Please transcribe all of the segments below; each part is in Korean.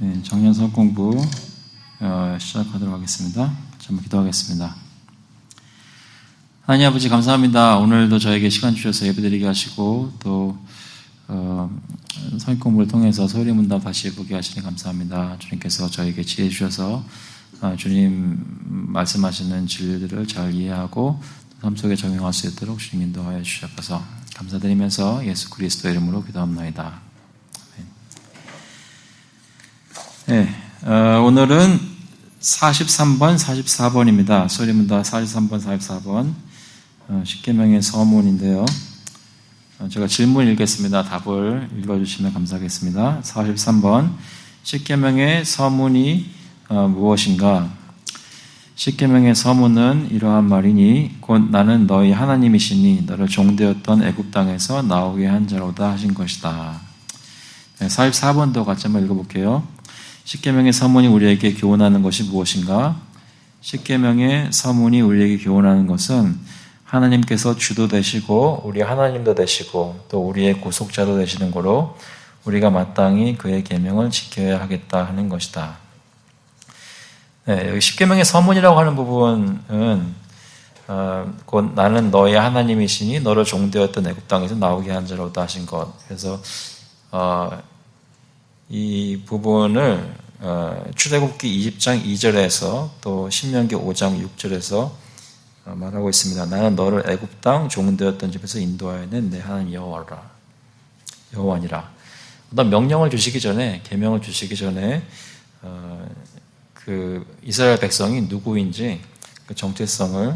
네, 정년석 공부 어, 시작하도록 하겠습니다. 한번 기도하겠습니다. 하나님 아버지 감사합니다. 오늘도 저에게 시간 주셔서 예배드리게 하시고 또 어, 성경 공부를 통해서 소리 문답 다시 보게 하시니 감사합니다. 주님께서 저에게 지혜 주셔서 어, 주님 말씀하시는 진리들을 잘 이해하고 삶 속에 적용할 수 있도록 주님 인도하여 주셔서 감사드리면서 예수 그리스도 이름으로 기도합나이다. 네, 어, 오늘은 43번, 44번입니다. 소리문다 43번, 44번. 어, 십계명의 서문인데요. 어, 제가 질문 읽겠습니다. 답을 읽어주시면 감사하겠습니다. 43번. 십계명의 서문이 어, 무엇인가? 십계명의 서문은 이러한 말이니 곧 나는 너희 하나님이시니 너를 종되었던 애굽 땅에서 나오게 한 자로다 하신 것이다. 네, 44번도 같이 한번 읽어볼게요. 십계명의 서문이 우리에게 교훈하는 것이 무엇인가? 십계명의 서문이 우리에게 교훈하는 것은 하나님께서 주도 되시고 우리 하나님도 되시고 또 우리의 구속자도 되시는 거로 우리가 마땅히 그의 계명을 지켜야 하겠다 하는 것이다. 네, 여기 십계명의 서문이라고 하는 부분은 어, 곧 나는 너의 하나님이시니 너를 종되었던 애굽 땅에서 나오게 한 자로다 하신 것. 그래서 어, 이 부분을 어, 출애굽기 20장 2절에서 또 신명기 5장 6절에서 어, 말하고 있습니다. 나는 너를 애굽 땅 종되었던 집에서 인도하여낸 내 하나님 여호와라 여호와니라. 어떤 명령을 주시기 전에 계명을 주시기 전에 어, 그 이스라엘 백성이 누구인지 그 정체성을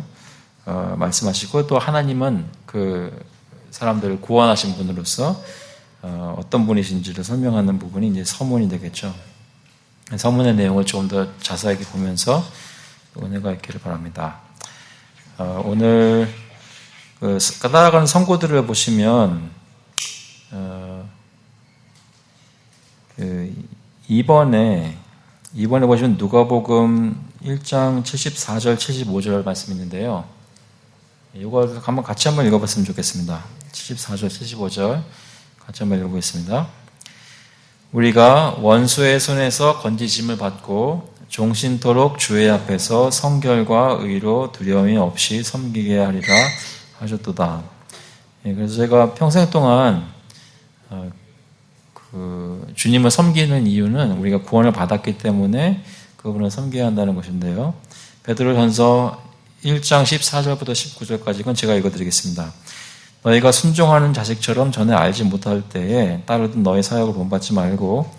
말씀하시고 또 하나님은 그 사람들을 구원하신 분으로서 어, 떤 분이신지를 설명하는 부분이 이제 서문이 되겠죠. 서문의 내용을 조금 더 자세하게 보면서 은혜가 있기를 바랍니다. 어, 오늘 그 따라가는 선고들을 보시면 어, 그 2번에 2번에 보시면 누가복음 1장 74절 75절 말씀 있는데요. 이거 한번 같이 한번 읽어봤으면 좋겠습니다. 74절 75절 같이 한번 읽어보겠습니다. 우리가 원수의 손에서 건지심을 받고 종신토록 주의 앞에서 성결과 의로 두려움이 없이 섬기게 하리라 하셨도다. 예, 그래서 제가 평생 동안 어, 그 주님을 섬기는 이유는 우리가 구원을 받았기 때문에 그분을 섬겨야 한다는 것인데요. 베드로전서 1장 14절부터 19절까지는 제가 읽어드리겠습니다. 너희가 순종하는 자식처럼 전에 알지 못할 때에 따르던 너희 사역을 본받지 말고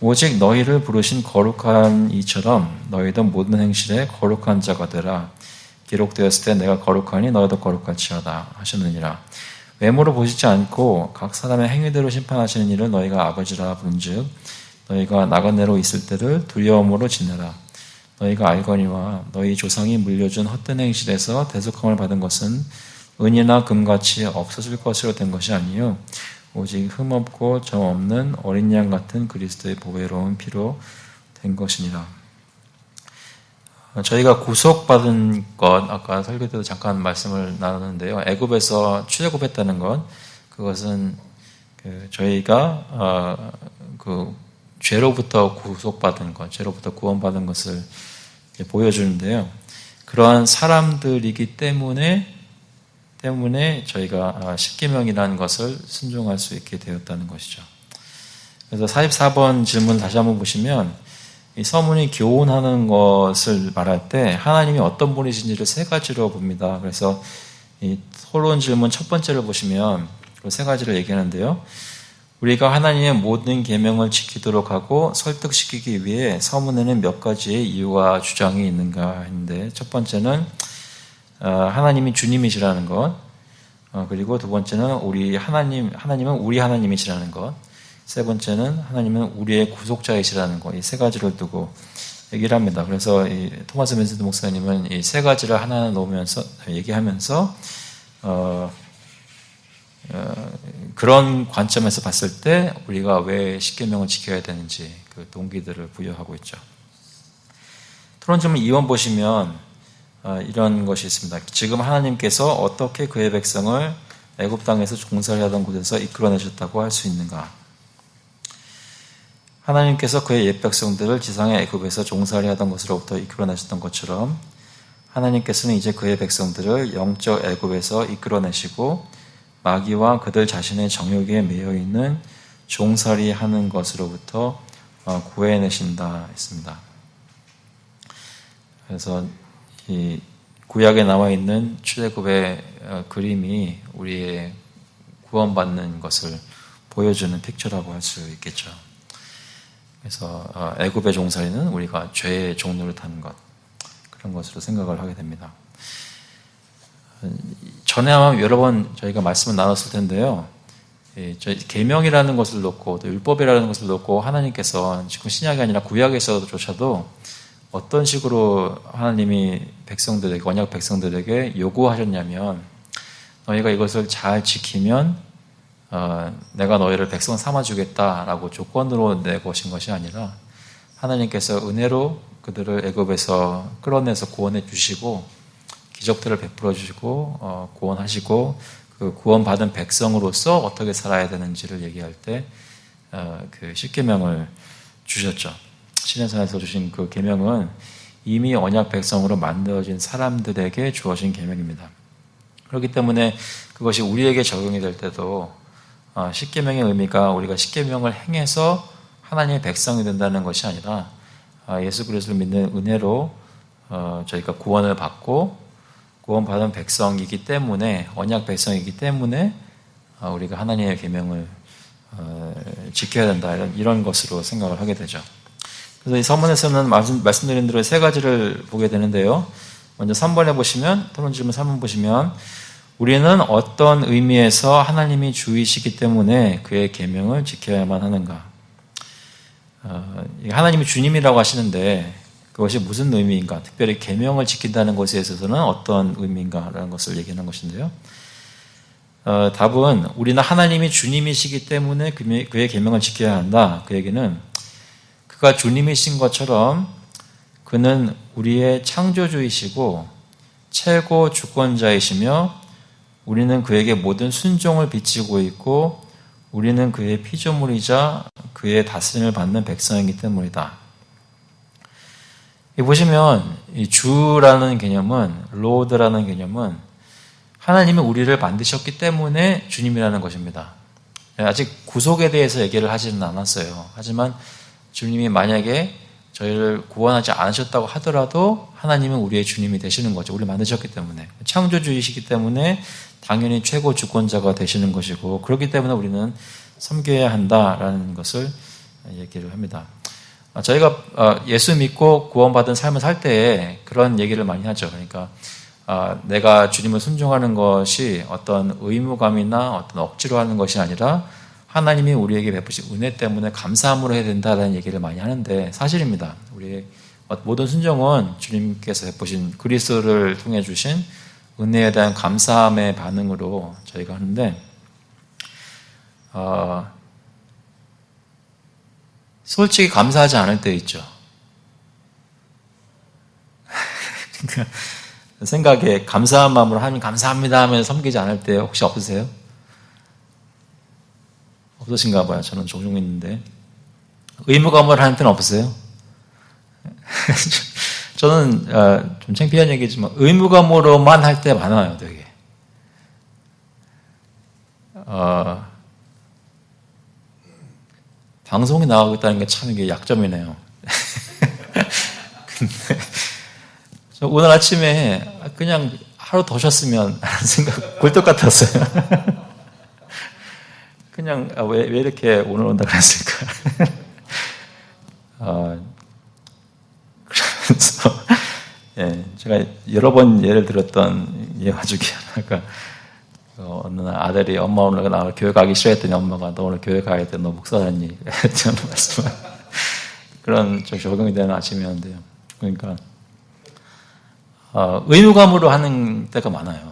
오직 너희를 부르신 거룩한 이처럼 너희도 모든 행실에 거룩한 자가 되라. 기록되었을 때 내가 거룩하니 너희도 거룩할지어다 하셨느니라. 외모로 보시지 않고 각 사람의 행위대로 심판하시는 일을 너희가 아버지라 부른즉 너희가 나그네로 있을 때를 두려움으로 지내라. 너희가 알거니와 너희 조상이 물려준 헛된 행실에서 대속함을 받은 것은 은이나 금같이 없어질 것으로 된 것이 아니요 오직 흠없고 점 없는 어린 양 같은 그리스도의 보배로운 피로 된 것이니라. 저희가 구속받은 것 아까 설교 때도 잠깐 말씀을 나눴는데요. 애굽에서 출애굽했다는 것 그것은 그 저희가 어, 그 죄로부터 구속받은 것, 죄로부터 구원받은 것을 보여주는데요. 그러한 사람들이기 때문에 때문에 저희가 아, 십계명이라는 것을 순종할 수 있게 되었다는 것이죠. 그래서 44번 질문 다시 한번 보시면 이 서문이 교훈하는 것을 말할 때 하나님이 어떤 분이신지를 세 가지로 봅니다. 그래서 이 토론 질문 첫 번째를 보시면 그세 가지를 얘기하는데요. 우리가 하나님의 모든 계명을 지키도록 하고 설득시키기 위해 서문에는 몇 가지의 이유와 주장이 있는가 했는데 첫 번째는 어, 하나님이 주님이시라는 것, 어, 그리고 두 번째는 우리 하나님, 하나님은 우리 하나님이시라는 것, 세 번째는 하나님은 우리의 구속자이시라는 것, 이 세 가지를 두고 얘기를 합니다. 그래서 토마스 멘스드 목사님은 이 세 가지를 하나 놓으면서 얘기하면서 어, 어, 그런 관점에서 봤을 때 우리가 왜 십계명을 지켜야 되는지 그 동기들을 부여하고 있죠. 토론 질문 2원 보시면 어, 이런 것이 있습니다. 지금 하나님께서 어떻게 그의 백성을 애굽 땅에서 종살이 하던 곳에서 이끌어내셨다고 할 수 있는가? 하나님께서 그의 옛 백성들을 지상의 애굽에서 종살이 하던 것으로부터 이끌어내셨던 것처럼 하나님께서는 이제 그의 백성들을 영적 애굽에서 이끌어내시고 마귀와 그들 자신의 정욕에 매여 있는 종살이 하는 것으로부터 어, 구해내신다 했습니다. 그래서 이 구약에 나와 있는 출애굽의 어, 그림이 우리의 구원받는 것을 보여주는 픽처라고 할 수 있겠죠. 그래서 어, 애굽의 종살이는 우리가 죄의 종로를 타는 것 그런 것으로 생각을 하게 됩니다. 전에 아마 여러 번 저희가 말씀을 나눴을 텐데요. 계명이라는 것을 놓고 또 율법이라는 것을 놓고 하나님께서 지금 신약이 아니라 구약에서조차도 어떤 식으로 하나님이 백성들에게 언약 백성들에게 요구하셨냐면 너희가 이것을 잘 지키면 어, 내가 너희를 백성 삼아주겠다라고 조건으로 내고신 것이 아니라 하나님께서 은혜로 그들을 애굽에서 끌어내서 구원해 주시고 기적들을 베풀어 주시고 어, 구원하시고 그 구원받은 백성으로서 어떻게 살아야 되는지를 얘기할 때그 어, 십계명을 주셨죠. 신해산에서 주신 그 계명은 이미 언약 백성으로 만들어진 사람들에게 주어진 계명입니다. 그렇기 때문에 그것이 우리에게 적용이 될 때도 어, 십계명의 의미가 우리가 십계명을 행해서 하나님의 백성이 된다는 것이 아니라 어, 예수 그리스도를 믿는 은혜로 어, 저희가 구원을 받고 구원받은 백성이기 때문에 언약 백성이기 때문에 우리가 하나님의 계명을 지켜야 된다 이런 것으로 생각을 하게 되죠. 그래서 이 서문에서는 말씀, 말씀 드린 대로 세 가지를 보게 되는데요. 먼저 3번에 보시면 토론 질문 3번 보시면 우리는 어떤 의미에서 하나님이 주이시기 때문에 그의 계명을 지켜야만 하는가? 어, 하나님이 주님이라고 하시는데 그것이 무슨 의미인가? 특별히 계명을 지킨다는 것에 있어서는 어떤 의미인가라는 것을 얘기하는 것인데요. 어, 답은 우리는 하나님이 주님이시기 때문에 그의 계명을 지켜야 한다. 그 얘기는 그가 주님이신 것처럼 그는 우리의 창조주이시고 최고 주권자이시며 우리는 그에게 모든 순종을 비치고 있고 우리는 그의 피조물이자 그의 다스림을 받는 백성이기 때문이다. 보시면 이 주라는 개념은 로드라는 개념은 하나님이 우리를 만드셨기 때문에 주님이라는 것입니다. 아직 구속에 대해서 얘기를 하지는 않았어요. 하지만 주님이 만약에 저희를 구원하지 않으셨다고 하더라도 하나님은 우리의 주님이 되시는 거죠. 우리 만드셨기 때문에. 창조주이시기 때문에 당연히 최고 주권자가 되시는 것이고 그렇기 때문에 우리는 섬겨야 한다라는 것을 얘기를 합니다. 아, 저희가 어, 예수 믿고 구원받은 삶을 살때 그런 얘기를 많이 하죠. 그러니까 아, 내가 주님을 순종하는 것이 어떤 의무감이나 어떤 억지로 하는 것이 아니라 하나님이 우리에게 베푸신 은혜 때문에 감사함으로 해야 된다는 얘기를 많이 하는데 사실입니다. 우리 모든 순종은 주님께서 베푸신 그리스도를 통해 주신 은혜에 대한 감사함의 반응으로 저희가 하는데 어, 솔직히 감사하지 않을 때 있죠. 생각에 감사한 마음으로 하나님 감사합니다 하면서 섬기지 않을 때 혹시 없으세요? 없으신가 봐요. 저는 종종 있는데. 의무감을 하는 때는 없으세요? 저는 어, 좀 창피한 얘기지만 의무감으로만 할 때 많아요, 되게. 어, 방송에 나가고 있다는 게 참 이게 약점이네요. 근데 오늘 아침에 그냥 하루 더 쉬었으면 하는 생각 굴뚝 같았어요. 그냥 아, 왜, 왜 이렇게 오늘 온다 그랬을까? 어, 그래서 예, 제가 여러 번 예를 들었던 예화 중에 하나가 어, 어느 날 아들이 엄마 오늘 나 교회 가기 싫어했더니 엄마가 너 오늘 교회 가야 돼, 너 목사라니 저는 말씀 그런 좀 적용이 되는 아침이었는데요. 그러니까 어, 의무감으로 하는 때가 많아요.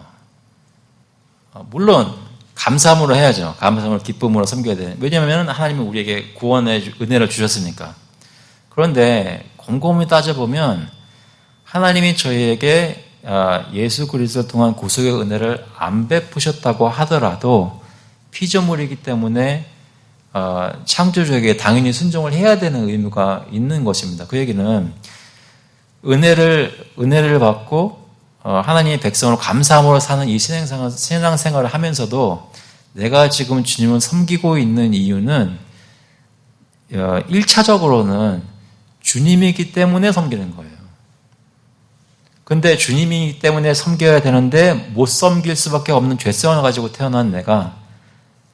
어, 물론 감사함으로 해야죠. 감사함으로 기쁨으로 섬겨야 돼. 왜냐하면 하나님은 우리에게 구원의 은혜를 주셨으니까. 그런데 곰곰이 따져보면 하나님이 저희에게 아, 예수 그리스도 통한 구속의 은혜를 안 베푸셨다고 하더라도 피조물이기 때문에 어, 창조주에게 당연히 순종을 해야 되는 의무가 있는 것입니다. 그 얘기는 은혜를 은혜를 받고 어, 하나님의 백성을 감사함으로 사는 이 신앙생활, 신앙생활을 하면서도 내가 지금 주님을 섬기고 있는 이유는 1차적으로는 어, 주님이기 때문에 섬기는 거예요. 근데 주님이기 때문에 섬겨야 되는데 못 섬길 수밖에 없는 죄성을 가지고 태어난 내가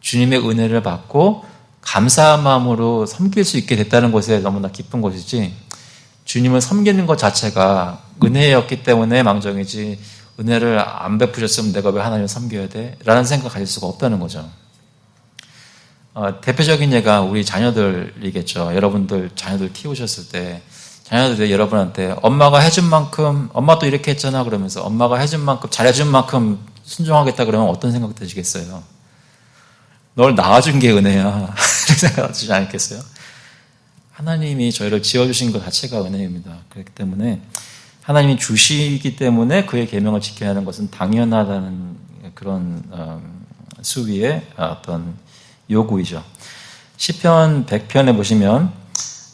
주님의 은혜를 받고 감사한 마음으로 섬길 수 있게 됐다는 것에 너무나 기쁜 것이지 주님을 섬기는 것 자체가 은혜였기 때문에 망정이지 은혜를 안 베푸셨으면 내가 왜 하나님을 섬겨야 돼? 라는 생각 가질 수가 없다는 거죠. 어, 대표적인 예가 우리 자녀들이겠죠. 여러분들 자녀들 키우셨을 때 자녀들이 여러분한테 엄마가 해준 만큼 엄마도 이렇게 했잖아 그러면서 엄마가 해준 만큼 잘해준 만큼 순종하겠다 그러면 어떤 생각 드시겠어요? 널 낳아준 게 은혜야. 이렇게 생각하지 않겠어요? 하나님이 저희를 지어주신 것 자체가 은혜입니다. 그렇기 때문에 하나님이 주시기 때문에 그의 계명을 지켜야 하는 것은 당연하다는 그런 어, 수위의 어떤 요구이죠. 시편 100편에 보시면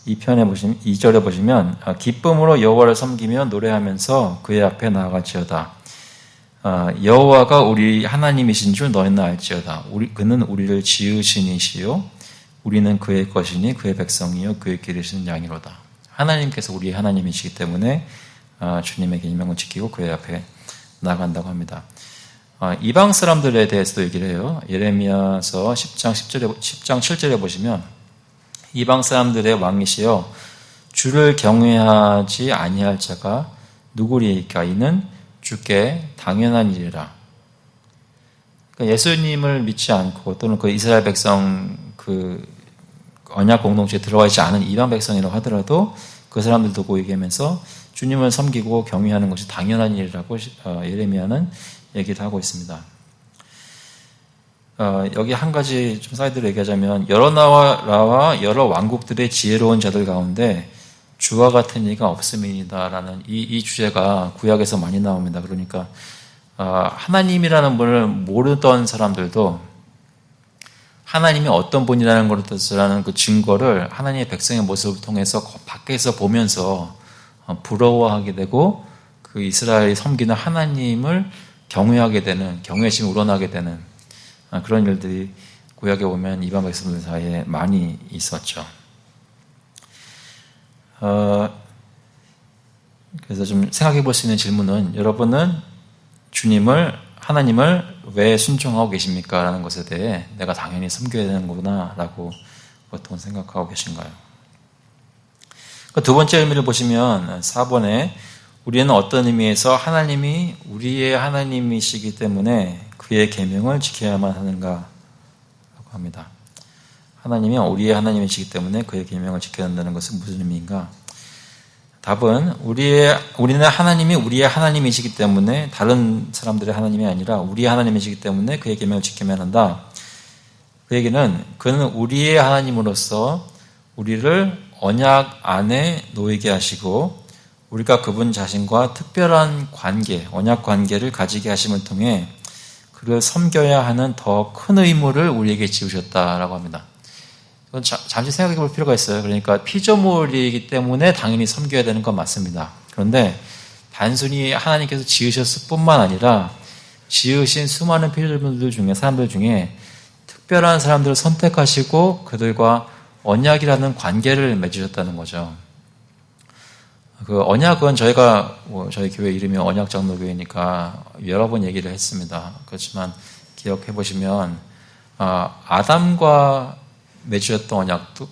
2편에 보시면 2절에 보시면 어, 기쁨으로 여호와를 섬기며 노래하면서 그의 앞에 나아가지어다. 어, 여호와가 우리 하나님이신 줄 너희는 알지어다. 우리, 그는 우리를 지으시니시요 우리는 그의 것이니 그의 백성이요 그의 기르시는 양이로다. 하나님께서 우리 하나님이시기 때문에 어, 주님의 계명을 지키고 그의 앞에 나간다고 합니다. 어, 이방 사람들에 대해서도 얘기를 해요. 예레미야서 10장 10절에 10장 7절에 보시면 이방 사람들의 왕이시여 주를 경외하지 아니할 자가 누구리이까 이는 주께 당연한 일이라. 그러니까 예수님을 믿지 않고 또는 그 이스라엘 백성 그 언약 공동체에 들어와 있지 않은 이방 백성이라고 하더라도 그 사람들 도고 얘기하면서 주님을 섬기고 경외하는 것이 당연한 일이라고 어, 예레미야는 얘기를 하고 있습니다. 어, 여기 한 가지 좀 사이드로 얘기하자면 여러 나라와 여러 왕국들의 지혜로운 자들 가운데 주와 같은 이가 없음이다라는 이, 이 주제가 구약에서 많이 나옵니다. 그러니까 어, 하나님이라는 분을 모르던 사람들도 하나님이 어떤 분이라는 것을 그 증거를 하나님의 백성의 모습을 통해서 밖에서 보면서 어, 부러워하게 되고 그 이스라엘이 섬기는 하나님을 경외하게 되는 경외심이 우러나게 되는 어, 그런 일들이 구약에 보면 이방 백성들 사이에 많이 있었죠. 어, 그래서 좀 생각해 볼 수 있는 질문은 여러분은 주님을 하나님을 왜 순종하고 계십니까? 라는 것에 대해 내가 당연히 섬겨야 되는구나 라고 보통 생각하고 계신가요? 그 두 번째 의미를 보시면 4번에 우리는 어떤 의미에서 하나님이 우리의 하나님이시기 때문에 그의 계명을 지켜야만 하는가 라고 합니다. 하나님이 우리의 하나님이시기 때문에 그의 계명을 지켜야 한다는 것은 무슨 의미인가? 답은 우리의 우리는 하나님이 우리의 하나님이시기 때문에 다른 사람들의 하나님이 아니라 우리의 하나님이시기 때문에 그의 계명을 지켜야 한다. 그 얘기는 그는 우리의 하나님으로서 우리를 언약 안에 놓이게 하시고 우리가 그분 자신과 특별한 관계, 언약 관계를 가지게 하심을 통해 그를 섬겨야 하는 더 큰 의무를 우리에게 지우셨다라고 합니다. 잠시 생각해 볼 필요가 있어요. 그러니까 피조물이기 때문에 당연히 섬겨야 되는 건 맞습니다. 그런데 단순히 하나님께서 지으셨을 뿐만 아니라 지으신 수많은 피조물들 중에 사람들 중에 특별한 사람들을 선택하시고 그들과 언약이라는 관계를 맺으셨다는 거죠. 그 언약은 저희가 뭐 저희 교회 이름이 언약 장로교회니까 여러 번 얘기를 했습니다. 그렇지만 기억해 보시면 아, 아담과 맺으셨던 언약도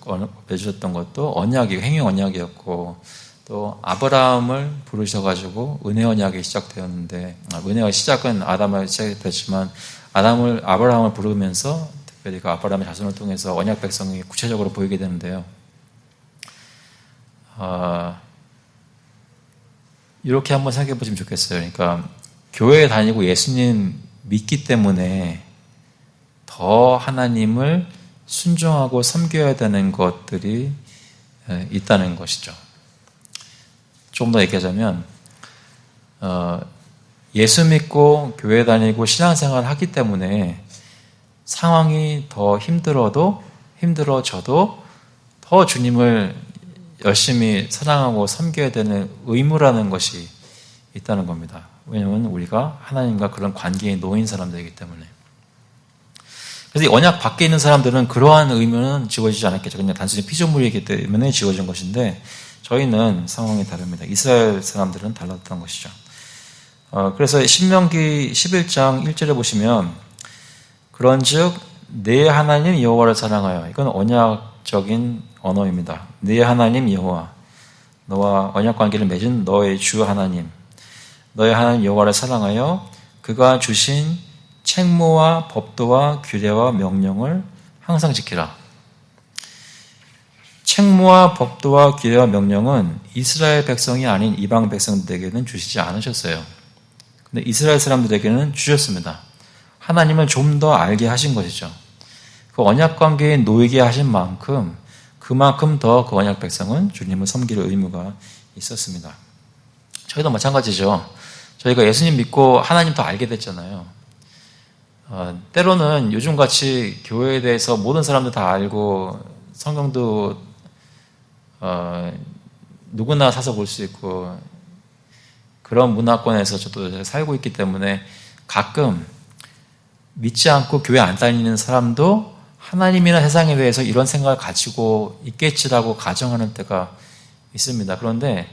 맺으셨던 것도 언약이 행위 언약이었고 또 아브라함을 부르셔가지고 은혜 언약이 시작되었는데 아, 은혜의 시작은 아담을 시작됐지만 아담을 아브라함을 부르면서 특별히 그 아브라함의 자손을 통해서 언약 백성이 구체적으로 보이게 되는데요. 아, 이렇게 한번 생각해 보시면 좋겠어요. 그러니까 교회에 다니고 예수님 믿기 때문에 더 하나님을 순종하고 섬겨야 되는 것들이 있다는 것이죠. 좀 더 얘기하자면 어, 예수 믿고 교회 다니고 신앙생활 하기 때문에 상황이 더 힘들어도 힘들어져도 더 주님을 열심히 사랑하고 섬겨야 되는 의무라는 것이 있다는 겁니다. 왜냐하면 우리가 하나님과 그런 관계에 놓인 사람들이기 때문에. 그래서 이 언약 밖에 있는 사람들은 그러한 의무는 지워지지 않았겠죠. 그냥 단순히 피조물이기 때문에 지워진 것인데 저희는 상황이 다릅니다. 이스라엘 사람들은 달랐던 것이죠. 어, 그래서 신명기 11장 1절에 보시면 그런즉 내 하나님 여호와를 사랑하여 이건 언약적인 언어입니다. 내 하나님 여호와 너와 언약 관계를 맺은 너의 주 하나님 너의 하나님 여호와를 사랑하여 그가 주신 책무와 법도와 규례와 명령을 항상 지키라. 책무와 법도와 규례와 명령은 이스라엘 백성이 아닌 이방 백성들에게는 주시지 않으셨어요. 근데 이스라엘 사람들에게는 주셨습니다. 하나님을 좀 더 알게 하신 것이죠. 그 언약 관계에 놓이게 하신 만큼 그만큼 더 그 언약 백성은 주님을 섬길 의무가 있었습니다. 저희도 마찬가지죠. 저희가 예수님 믿고 하나님 더 알게 됐잖아요. 어, 때로는 요즘같이 교회에 대해서 모든 사람들 다 알고 성경도 어, 누구나 사서 볼 수 있고 그런 문화권에서 저도 살고 있기 때문에 가끔 믿지 않고 교회 안 다니는 사람도 하나님이나 세상에 대해서 이런 생각을 가지고 있겠지라고 가정하는 때가 있습니다. 그런데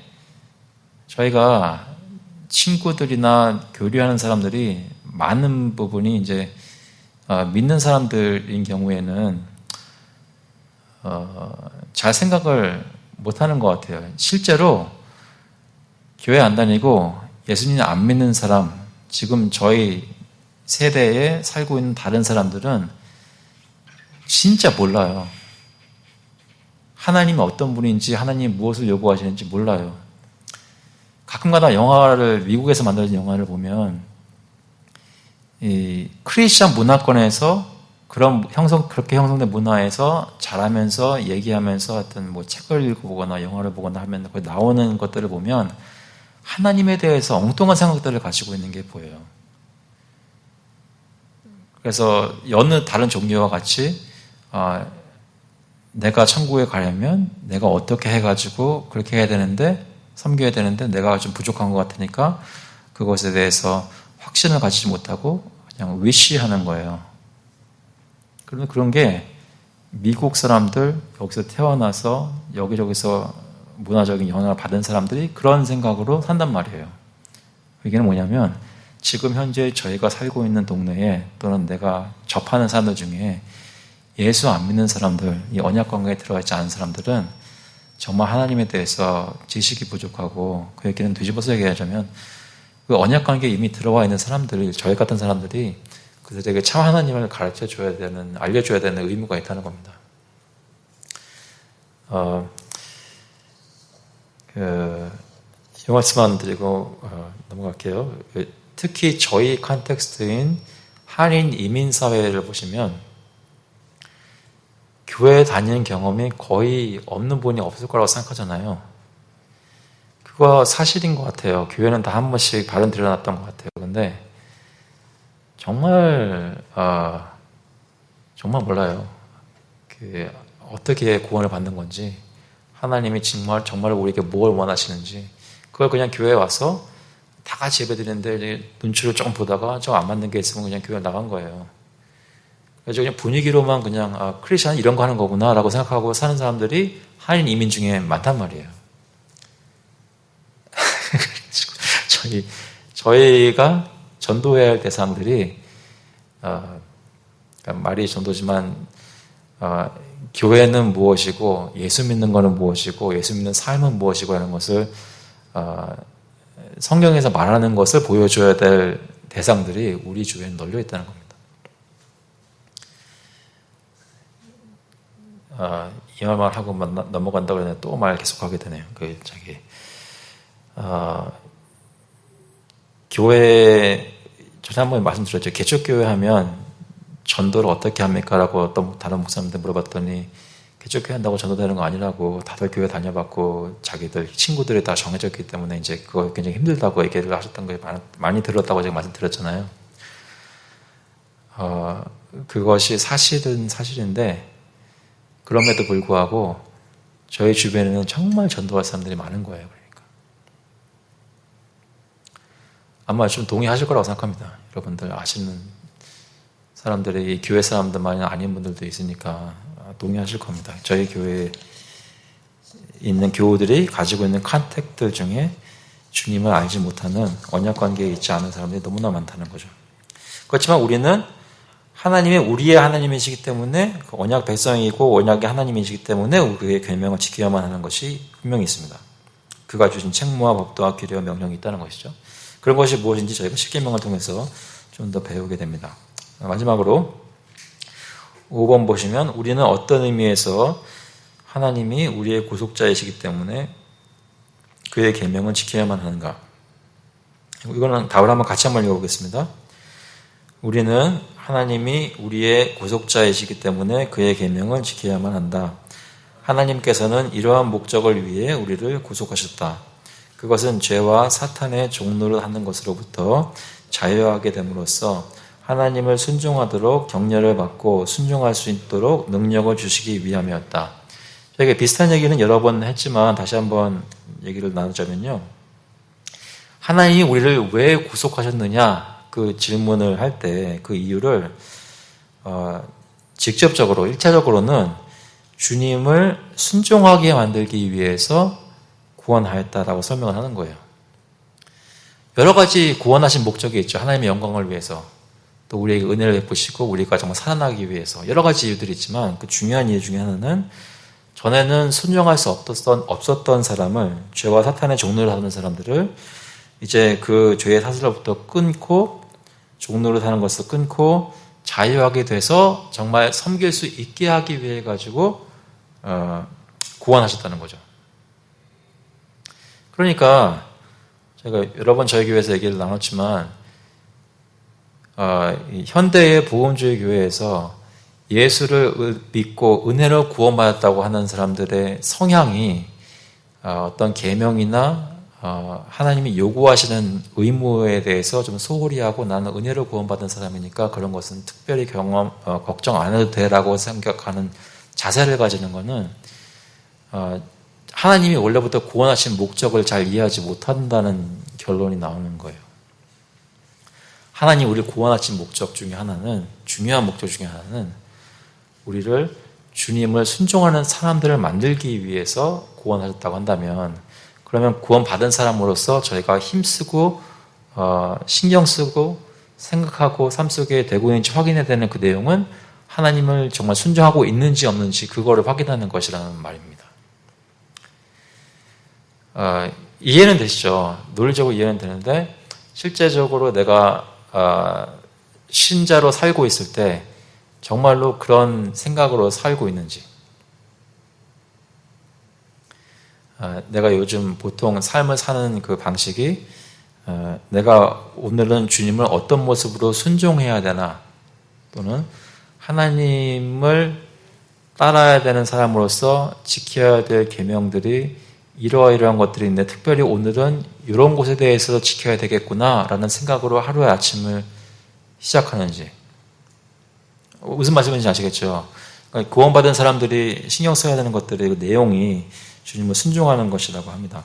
저희가 친구들이나 교류하는 사람들이 많은 부분이 이제 어, 믿는 사람들인 경우에는 어, 잘 생각을 못하는 것 같아요. 실제로 교회 안 다니고 예수님 안 믿는 사람, 지금 저희 세대에 살고 있는 다른 사람들은 진짜 몰라요. 하나님이 어떤 분인지, 하나님이 무엇을 요구하시는지 몰라요. 가끔가다 영화를 미국에서 만들어진 영화를 보면 이 크리스천 문화권에서 그런 형성 그렇게 형성된 문화에서 자라면서 얘기하면서 어떤 뭐 책을 읽어보거나 영화를 보거나 하면 그 나오는 것들을 보면 하나님에 대해서 엉뚱한 생각들을 가지고 있는 게 보여요. 그래서 여느 다른 종교와 같이 아, 내가 천국에 가려면 내가 어떻게 해가지고 그렇게 해야 되는데 섬겨야 되는데 내가 좀 부족한 것 같으니까 그것에 대해서 확신을 가지지 못하고 그냥 위시하는 거예요. 그러면 그런 게 미국 사람들 여기서 태어나서 여기저기서 문화적인 영향을 받은 사람들이 그런 생각으로 산단 말이에요. 이게 뭐냐면 지금 현재 저희가 살고 있는 동네에 또는 내가 접하는 사람들 중에 예수 안 믿는 사람들, 이 언약 관계에 들어가 있지 않은 사람들은 정말 하나님에 대해서 지식이 부족하고 그 얘기는 뒤집어서 얘기하자면 그 언약 관계에 이미 들어와 있는 사람들, 저희 같은 사람들이 그들에게 참 하나님을 가르쳐 줘야 되는, 알려 줘야 되는 의무가 있다는 겁니다. 어, 그, 이 말씀만 드리고 어, 넘어갈게요. 특히 저희 컨텍스트인 한인 이민 사회를 보시면 교회 다니는 경험이 거의 없는 분이 없을 거라고 생각하잖아요. 그거 사실인 것 같아요. 교회는 다 한 번씩 발언 드러났던 것 같아요. 근데 정말 어, 정말 몰라요. 그 어떻게 구원을 받는 건지 하나님이 정말 정말 우리에게 뭘 원하시는지 그걸 그냥 교회에 와서 다 같이 예배 드리는데 눈치를 조금 보다가 좀 안 맞는 게 있으면 그냥 교회 나간 거예요. 그래서 그냥 분위기로만 그냥 아, 크리스천 이런 거 하는 거구나라고 생각하고 사는 사람들이 한인 이민 중에 많단 말이에요. 저희 저희가 전도해야 할 대상들이 어, 그러니까 말이 전도지만 어, 교회는 무엇이고 예수 믿는 것은 무엇이고 예수 믿는 삶은 무엇이고 하는 것을 어, 성경에서 말하는 것을 보여줘야 될 대상들이 우리 주위에 널려 있다는 겁니다. 어, 이말 하고 넘어간다 그러면 또말 계속하게 되네요. 그 저기 어, 교회 저지한번 말씀드렸죠. 개척교회 하면 전도를 어떻게 합니까?라고 어떤 다른 목사님들 물어봤더니 개척교회 한다고 전도되는 거 아니라고 다들 교회 다녀봤고 자기들 친구들이 다 정해졌기 때문에 이제 그거 굉장히 힘들다고 얘기를 하셨던 걸 많이, 많이 들었다고 제가 말씀드렸잖아요. 어, 그것이 사실은 사실인데 그럼에도 불구하고 저희 주변에는 정말 전도할 사람들이 많은 거예요. 그러니까 아마 좀 동의하실 거라고 생각합니다. 여러분들 아시는 사람들이 교회 사람들만이 아닌 분들도 있으니까 동의하실 겁니다. 저희 교회에 있는 교우들이 가지고 있는 컨택들 중에 주님을 알지 못하는 언약 관계에 있지 않은 사람들이 너무나 많다는 거죠. 그렇지만 우리는 하나님이 우리의 하나님이시기 때문에 그 언약 백성이고 언약의 하나님이시기 때문에 우리의 계명을 지켜야만 하는 것이 분명히 있습니다. 그가 주신 책무와 법도와 규례와 명령이 있다는 것이죠. 그런 것이 무엇인지 저희가 십계명을 통해서 좀 더 배우게 됩니다. 마지막으로 5번 보시면 우리는 어떤 의미에서 하나님이 우리의 구속자이시기 때문에 그의 계명은 지켜야만 하는가? 이거는 답을 한번 같이 한번 읽어보겠습니다. 우리는 하나님이 우리의 구속자이시기 때문에 그의 계명을 지켜야만 한다. 하나님께서는 이러한 목적을 위해 우리를 구속하셨다. 그것은 죄와 사탄의 종로를 하는 것으로부터 자유하게 됨으로써 하나님을 순종하도록 격려를 받고 순종할 수 있도록 능력을 주시기 위함이었다. 저희가 비슷한 얘기는 여러 번 했지만 다시 한번 얘기를 나누자면요. 하나님이 우리를 왜 구속하셨느냐 그 질문을 할 때 그 이유를 어, 직접적으로 일차적으로는 주님을 순종하게 만들기 위해서 구원하였다라고 설명을 하는 거예요. 여러 가지 구원하신 목적이 있죠. 하나님의 영광을 위해서. 또 우리에게 은혜를 베푸시고 우리가 정말 살아나기 위해서 여러 가지 이유들이 있지만 그 중요한 이유 중에 하나는 전에는 순종할 수 없었던, 없었던 사람을 죄와 사탄의 종로를 하는 사람들을 이제 그 죄의 사슬로부터 끊고 종로를 사는 것을 끊고 자유하게 돼서 정말 섬길 수 있게 하기 위해 가지고 어, 구원하셨다는 거죠. 그러니까 제가 여러 번 저희 교회에서 얘기를 나눴지만 어, 현대의 보험주의 교회에서 예수를 믿고 은혜로 구원받았다고 하는 사람들의 성향이 어, 어떤 계명이나 어, 하나님이 요구하시는 의무에 대해서 좀 소홀히 하고 나는 은혜로 구원받은 사람이니까 그런 것은 특별히 경험 어, 걱정 안 해도 돼라고 생각하는 자세를 가지는 것은 하나님이 원래부터 구원하신 목적을 잘 이해하지 못한다는 결론이 나오는 거예요. 하나님 우리를 구원하신 목적 중에 하나는 중요한 목적 중에 하나는 우리를 주님을 순종하는 사람들을 만들기 위해서 구원하셨다고 한다면 그러면 구원받은 사람으로서 저희가 힘쓰고 어, 신경 쓰고 생각하고 삶 속에 되고 있는지 확인해야 되는 그 내용은 하나님을 정말 순종하고 있는지 없는지 그거를 확인하는 것이라는 말입니다. 어, 이해는 되시죠? 논리적으로 이해는 되는데 실제적으로 내가 어, 신자로 살고 있을 때 정말로 그런 생각으로 살고 있는지. 어, 내가 요즘 보통 삶을 사는 그 방식이 어, 내가 오늘은 주님을 어떤 모습으로 순종해야 되나 또는 하나님을 따라야 되는 사람으로서 지켜야 될 계명들이 이러이러한 것들이 있는데 특별히 오늘은 이런 곳에 대해서 지켜야 되겠구나라는 생각으로 하루의 아침을 시작하는지 무슨 말씀인지 아시겠죠? 그러니까 구원받은 사람들이 신경 써야 되는 것들의 그 내용이 주님을 순종하는 것이라고 합니다.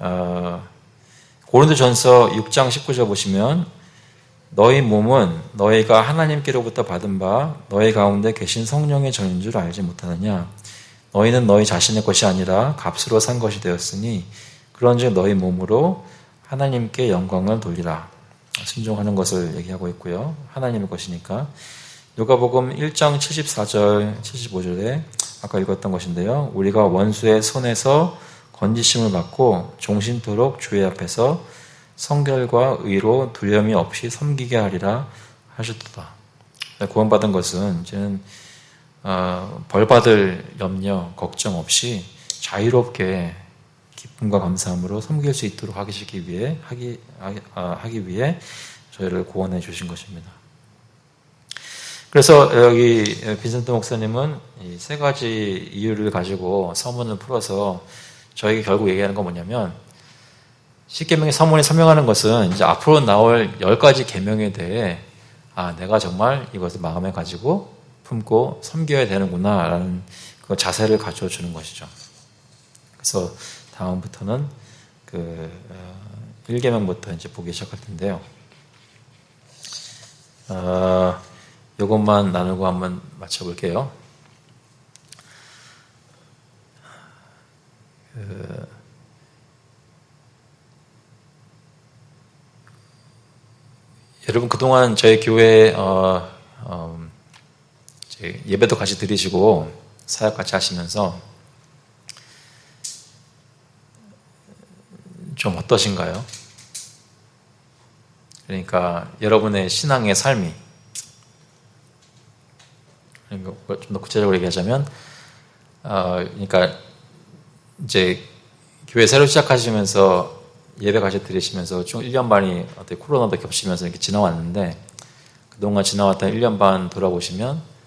어, 고린도전서 6장 19절 보시면 너희 몸은 너희가 하나님께로부터 받은 바 너희 가운데 계신 성령의 전인 줄 알지 못하느냐? 너희는 너희 자신의 것이 아니라 값으로 산 것이 되었으니 그런즉 너희 몸으로 하나님께 영광을 돌리라. 순종하는 것을 얘기하고 있고요. 하나님의 것이니까. 누가복음 1장 74절, 75절에 아까 읽었던 것인데요. 우리가 원수의 손에서 건지심을 받고 종신토록 주의 앞에서 성결과 의로 두려움이 없이 섬기게 하리라 하셨다. 구원받은 것은 이제는 어, 벌받을 염려, 걱정 없이 자유롭게 기쁨과 감사함으로 섬길 수 있도록 하기 위해 하기 하기 위해 저희를 구원해 주신 것입니다. 그래서 여기 빈센트 목사님은 세 가지 이유를 가지고 서문을 풀어서 저에게 결국 얘기하는 건 뭐냐면 십계명의 서문이 설명하는 것은 이제 앞으로 나올 열 가지 계명에 대해 아 내가 정말 이것을 마음에 가지고 품고 섬겨야 되는구나라는 그 자세를 가르쳐 주는 것이죠. 그래서 다음부터는 그 1계명부터 이제 보기 시작할 텐데요. 어, 이것만 나누고 한번 맞춰볼게요. 그, 여러분 그동안 저희 교회 어, 어, 예배도 같이 드리시고 사역 같이 하시면서 좀 어떠신가요? 그러니까 여러분의 신앙의 삶이 그러니까 좀 더 구체적으로 얘기하자면 어, 그러니까 이제 교회 새로 시작하시면서 예배 같이 드리시면서 총 1년 반이 어떻게 코로나도 겹치면서 이렇게 지나왔는데 그동안 지나왔던 1년 반 돌아보시면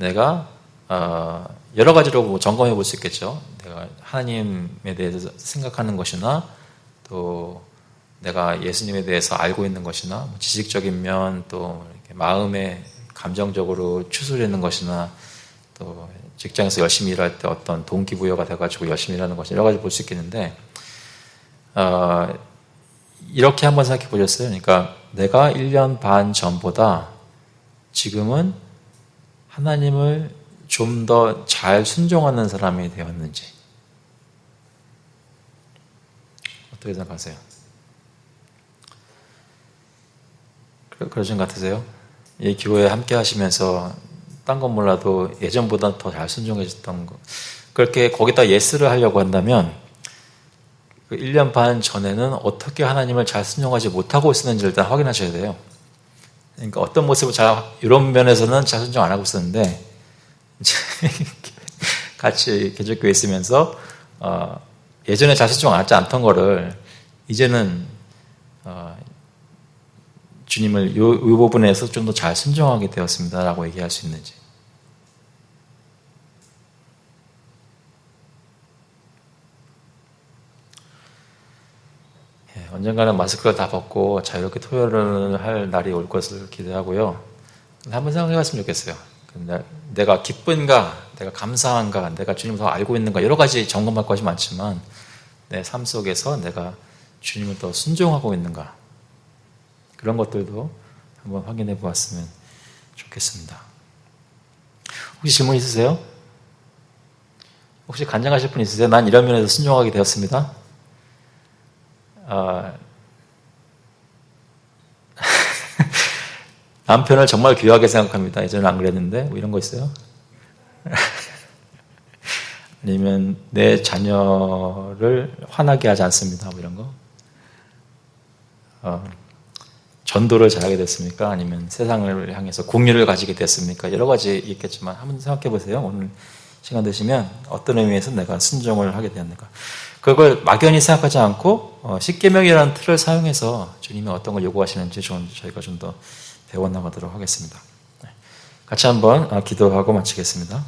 내가 어, 여러 가지로 뭐 점검해 볼 수 있겠죠. 내가 하나님에 대해서 생각하는 것이나 또 내가 예수님에 대해서 알고 있는 것이나 뭐 지식적인 면, 또 마음에 감정적으로 추스리는 것이나 또 직장에서 열심히 일할 때 어떤 동기부여가 돼가지고 열심히 일하는 것이 여러 가지 볼 수 있겠는데 어, 이렇게 한번 생각해 보셨어요? 그러니까 내가 1년 반 전보다 지금은 하나님을 좀 더 잘 순종하는 사람이 되었는지 어떻게 생각하세요? 그러신 것 같으세요? 이 교회 함께 하시면서 딴 건 몰라도 예전보다 더 잘 순종해졌던 거. 그렇게 거기다 예스를 하려고 한다면 그 1년 반 전에는 어떻게 하나님을 잘 순종하지 못하고 있었는지 일단 확인하셔야 돼요. 그러니까 어떤 모습을 잘, 이런 면에서는 잘 순종 안 하고 있었는데, 같이 개척교회 있으면서, 어, 예전에 잘안 하지 않던 거를, 이제는, 어, 주님을 요, 요 부분에서 좀 더 잘 순종하게 되었습니다라고 얘기할 수 있는지. 예, 언젠가는 마스크를 다 벗고 자유롭게 토요일을 할 날이 올 것을 기대하고요. 한번 생각해 봤으면 좋겠어요. 내가 기쁜가, 내가 감사한가, 내가 주님을 더 알고 있는가, 여러 가지 점검할 것이 많지만, 내 삶 속에서 내가 주님을 더 순종하고 있는가, 그런 것들도 한번 확인해 보았으면 좋겠습니다. 혹시 질문 있으세요? 혹시 간증하실 분 있으세요? 난 이런 면에서 순종하게 되었습니다. 아, 남편을 정말 귀하게 생각합니다. 예전에 안 그랬는데 뭐 이런 거 있어요? 아니면 내 자녀를 화나게 하지 않습니다. 뭐 이런 거. 어, 전도를 잘하게 됐습니까? 아니면 세상을 향해서 공유를 가지게 됐습니까? 여러 가지 있겠지만 한번 생각해 보세요. 오늘 시간 되시면 어떤 의미에서 내가 순종을 하게 되었는가. 그걸 막연히 생각하지 않고 어, 십계명이라는 틀을 사용해서 주님이 어떤 걸 요구하시는지 좀 저희가 좀 더 배워나가도록 하겠습니다. 네. 같이 한번 아, 기도하고 마치겠습니다.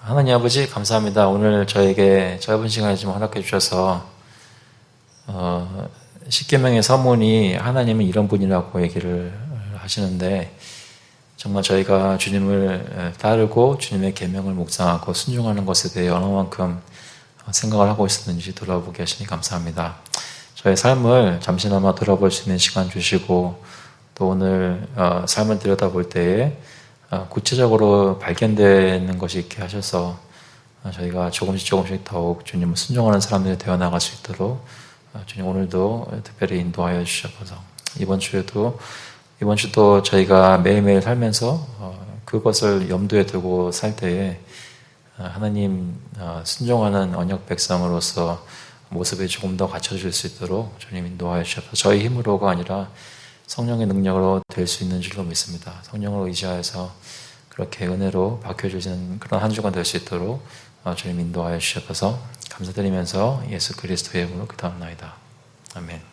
하나님 아버지 감사합니다. 오늘 저에게 짧은 시간에 좀 허락해 주셔서 어, 십계명의 서문이 하나님은 이런 분이라고 얘기를 하시는데 정말 저희가 주님을 따르고 주님의 계명을 묵상하고 순종하는 것에 대해 얼마만큼 생각을 하고 있었는지 돌아보게 하시니 감사합니다. 저의 삶을 잠시나마 돌아볼 수 있는 시간 주시고 또 오늘 어, 삶을 들여다볼 때에 어, 구체적으로 발견되는 것이 있게 하셔서 어, 저희가 조금씩 조금씩 더욱 주님을 순종하는 사람들이 되어 나갈 수 있도록 아, 주님 오늘도 특별히 인도하여 주셔서 이번 주에도 이번 주도 저희가 매일매일 살면서 어, 그것을 염두에 두고 살 때에 아, 하나님 어, 순종하는 언약 백성으로서 모습이 조금 더 갖춰질 수 있도록 주님 인도하여 주셔서 저희 힘으로가 아니라 성령의 능력으로 될 수 있는 줄로 믿습니다. 성령을 의지하여서 그렇게 은혜로 바뀌어주시는 그런 한 주간 될 수 있도록 어, 주님 인도하여 주셔서 감사드리면서 예수 그리스도의 이름으로 기도합니다. 아멘.